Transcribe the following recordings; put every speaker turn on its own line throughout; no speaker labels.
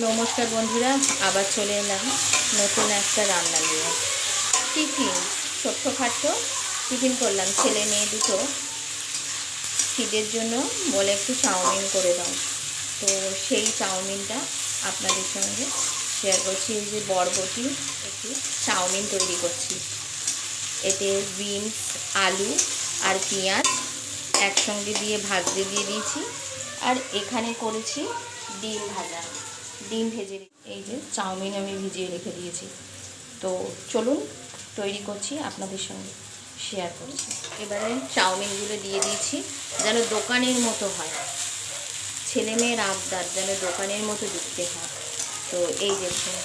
নমস্কার বন্ধুরা, আবার চলে এলাম নতুন একটা রান্না নিয়ে। টিফিন ছোট্ট ছোট্টখাট্ট টিফিন করলাম, ছেলে মেয়ে দুটো। খিদের জন্য বলে একটু চাউমিন করে দাও। তো সেই চাউমিনটা আপনাদের সঙ্গে শেয়ার করছি যে বরবটি, একটু চাউমিন তৈরি করছি। এতে বিনস, আলু আর পেঁয়াজ একসঙ্গে দিয়ে ভাজতে দিয়ে দিয়েছি। আর এখানে করেছি ডিম ভাজা। ডিম ভেজে এই যে চাউমিন আমি ভিজিয়ে রেখে দিয়েছি। তো চলুন, তৈরি করছি আপনাদের সঙ্গে শেয়ার করছি। এবারে চাউমিনগুলো দিয়ে দিয়েছি, যেন দোকানের মতো হয়। ছেলে মেয়ের আবদার, যেন দোকানের মতো দেখতে হয়। তো এই দেখুন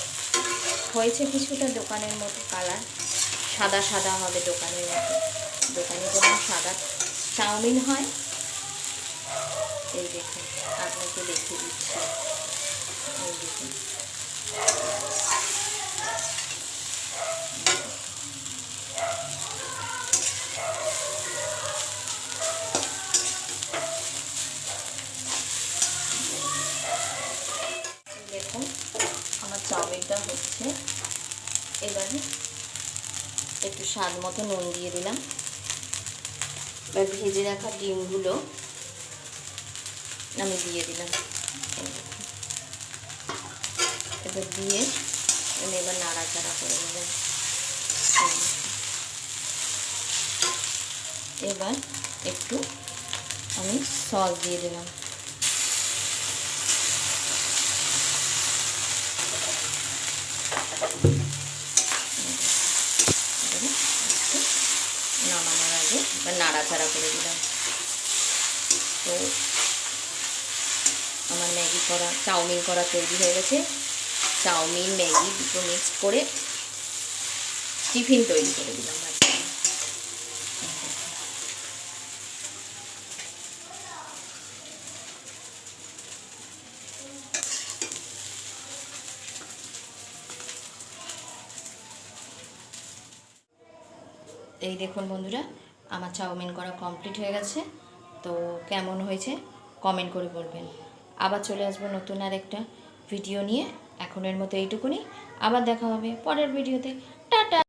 হয়েছে কিছুটা দোকানের মতো কালার। সাদা সাদা হবে দোকানের মতো। দোকানে যেমন সাদা চাউমিন হয়, এই দেখুন, আপনাকে দেখিয়ে দিচ্ছি। দেখুন, আমার চাউমিনটা হচ্ছে। এবারে একটু স্বাদ মতো নুন দিয়ে দিলাম। এবার ভেজে রাখা ডিমগুলো আমি দিয়ে দিলাম। এই দিয়ে আমি এবার নাড়াচাড়া করে দেখুন। এবার একটু আমি সস দিয়ে দিলাম। নামানোর আগে এবার নাড়াচাড়া করে দিলাম। তো আমার ম্যাগি করা, চাউমিন করা তৈরি হয়ে গেছে। চাউমিন, ম্যাগি, দুটো মিক্স করে টিফিন তৈরি করে দিলাম এই দেখুন বন্ধুরা, আমার চাউমিন করা কমপ্লিট হয়ে গেছে। তো কেমন হয়েছে? কমেন্ট করে বলবেন। আবার চলে আসব নতুন আর একটা ভিডিও নিয়ে। এখনের মতো এইটুকুনি। আবার দেখা হবে পরের ভিডিওতে টাটা!